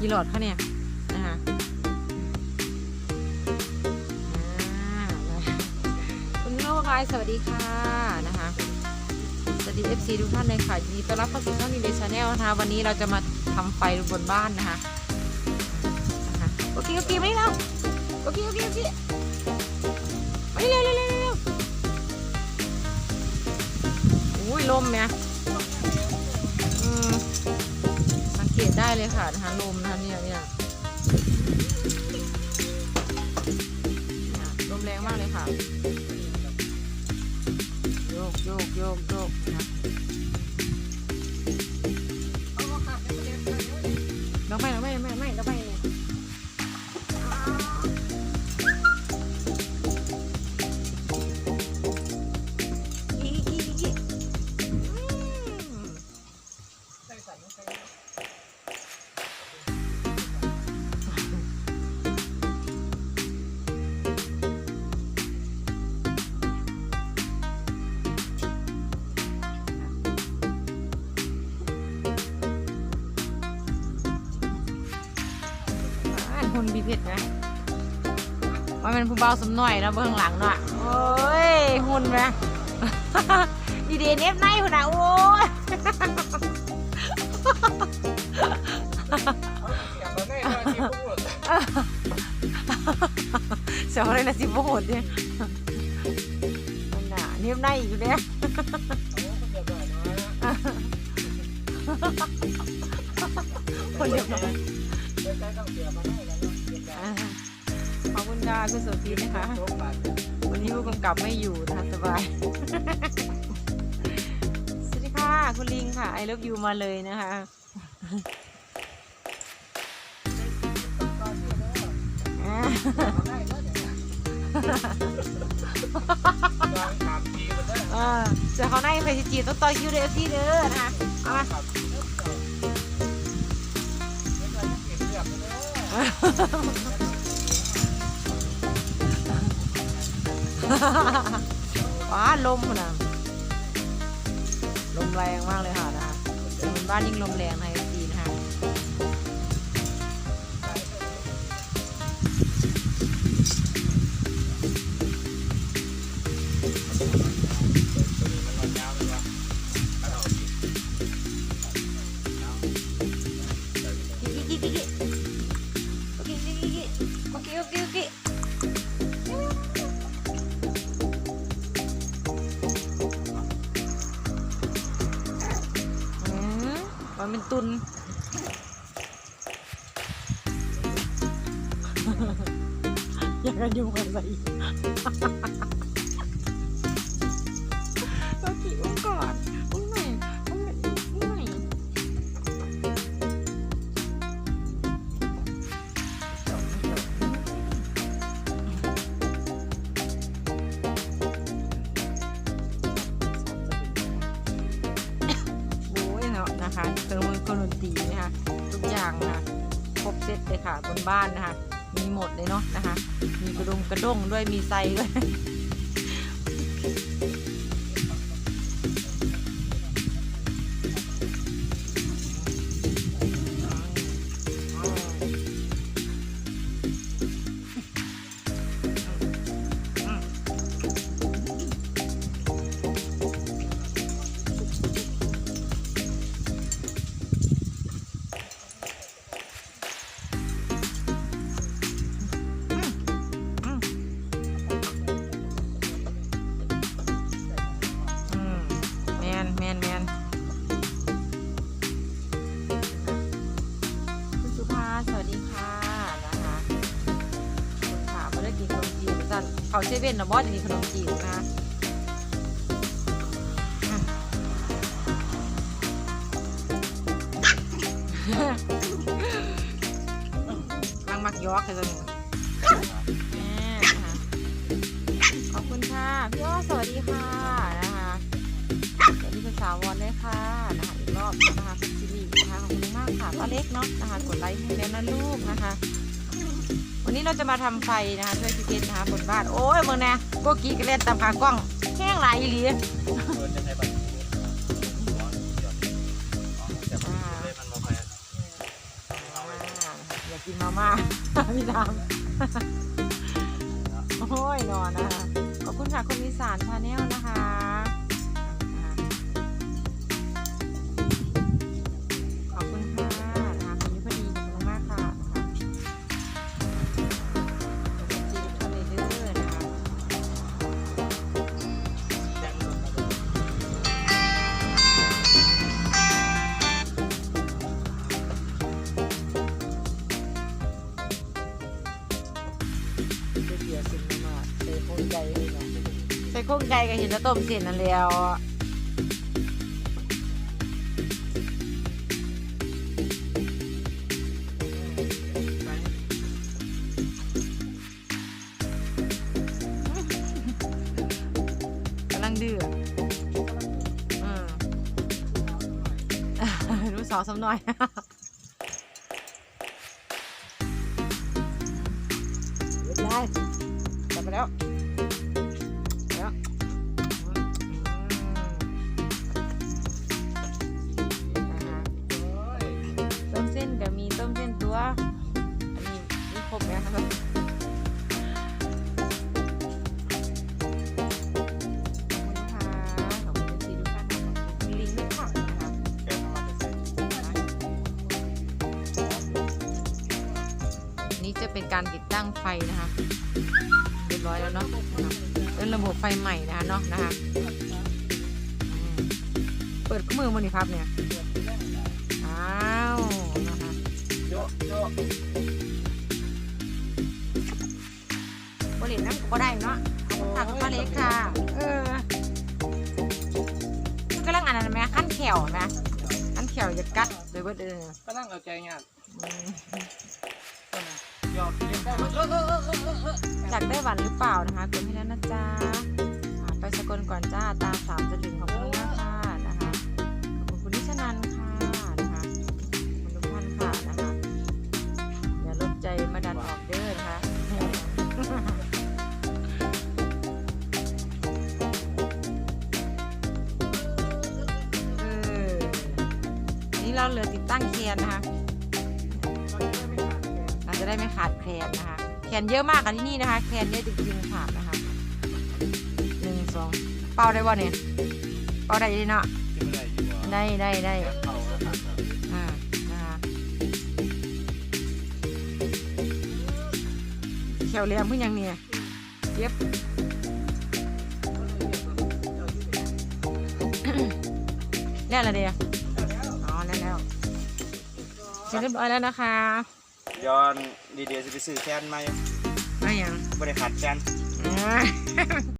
กี่หลอดคะเนี่ยนะคะคุณโลกายสวัสดีค่ะนะคะสวัสดี FC ทุกท่านเลยค่ะยินดีต้อนรับเข้าสู่ช่องนิเวศชาแนลนะคะวันนี้เราจะมาทำไฟบนบ้านนะคะนะคะโอเคโอเคไม่แล้วโอเคโอเคโอเคไม่เร็วเร็วเร็วเร็วอุ้ยลมเนี่ย กตได้เลยค่ะนะคะลมนะคะเนี่ยเนี่ยลมแรงมากเลยค่ะ โยกโยกโยกโยกนะไม่ไม่ไม่ไม่ หุ่นบีเพชรนะมันเป็นผู้เบาสมหน่อยนะเบื้องหลังเนาะโอ้ยหุ่นไหมดีเดนเนฟในหุ่นอะโอ้ยเสียวอะไรละสิบโหดเนี่ยมันหนาเนฟในอยู่เนี่ยคนเดียวกัน ขอบคุณค่ะคุณโสพีนะคะ วันนี้ผู้กำกับไม่อยู่นะคะสบาย สวัสดีค่ะ คุณลิงค่ะไอ o v e ยูมาเลยนะคะอ่าเออเสือเขาในไปจีต้องต่อคิวเดอซี่เด้อนะคะเอามา ว้าลมนนะลมแรงมากเลยค่ะนะคะเป็นบ้านยิ่งลมแรงใน ตุน อยากกันยุ่งกันไป ค่ะบนบ้านนะคะ มีหมดเลยเนาะนะคะ มีกระดงกระด้งด้วยมีไซด้วย เขาเซเว่นนะบอสจะมีขนมจีบนะคะลังมักยอกเลยตังแม่นะขอบคุณค่ะ พี่อ้อสวัสดีค่ะนะคะสวัสดีคุณสาววอนด้วยค่ะนะคะอีกรอบนะคะคุณซิรินะคะขอบคุณมากค่ะป้าเล็กเนาะนะคะกดไลค์ให้แล้วนะลูกนะคะ วันนี้เราจะมาทำไฟนะคะช่วยพี่เพชรนะคะบนบ้านโอ้ยเมืองนะโกกีกระเล่นตามขากล้องแห้งหลายอีหลีอ่ากินมาม่าพี่ดามโอ้ยนอนนะคะขอบคุณค่ะคนอีสานชาแนลนะคะ สียสิ่งมาเสียคนใจเลยนะใส่โครงไก่กับเห็นแล้วต้มเสียนนั่นแล้วกำลังดื้ออืม รู้สาวสำหน่อยาแล้วแล้วอืมนะคะต้มเส้นก็มีต้มเส้นตัว อันนี้ครบนะครับขอบคุณค่ะขอบคุณซีทุกท่านนะคะขอบคุณลิงก์ด้วค่ะนี่จะเป็นการติดตั้งไฟนะคะ บร้อยแล้วเนาะนะคะเป็นระบบไฟใหม่นะคะเนาะนะคะอืมเปิดคู่มือมันนี่ครับเนี่ยอ้าวนะคะโยโยบริเวณน้ำก็ได้เนาะขอบคุณค่ะคุณป้าเล็กค่ะเออมันก็เรื่องอันนั้นไหมขั้นแขวไหมขั้นแขวจะกัดเลยว่าเออก็นั่งเอาใจงานอืมยอมเรียนได้เอยากได้หวันหรือเปล่านะคะกดให้แล้วนะจ๊ะไปสกลก่อนจ้าตามสามสลึงขอบคุณมากค่ะนะคะขอบคุณคุณนิชนันค่ะนะคะคุณทุกท่านค่ะนะคะอย่าลดใจมาดันออกเด้อนะคะเออนนี้เราเหลือติดตั้งเคียนนะคะ ได้ไม่ขาดแคลนนะคะแคลนเยอะมากกันที่นี่นะคะ แคลนเยอะจริงๆค่ะนะคะหนึ่งสองเป่าได้บ่เนี่ยเป่าได้ดีเนาะกินอะไรอยู่วะได้ได้ได้เอาละครับอ่านะคะแขวเหลี่ยมเพิ่งยังเนี่ยเจ็บแล้วอะไรเดียวอ๋อแล้วแล้วเสร็จเรียบร้อยแล้วนะคะ ย้อนดีเดียวจะไปซื้อแฟนไหมไม่ยังบริขาดแฟนอ่า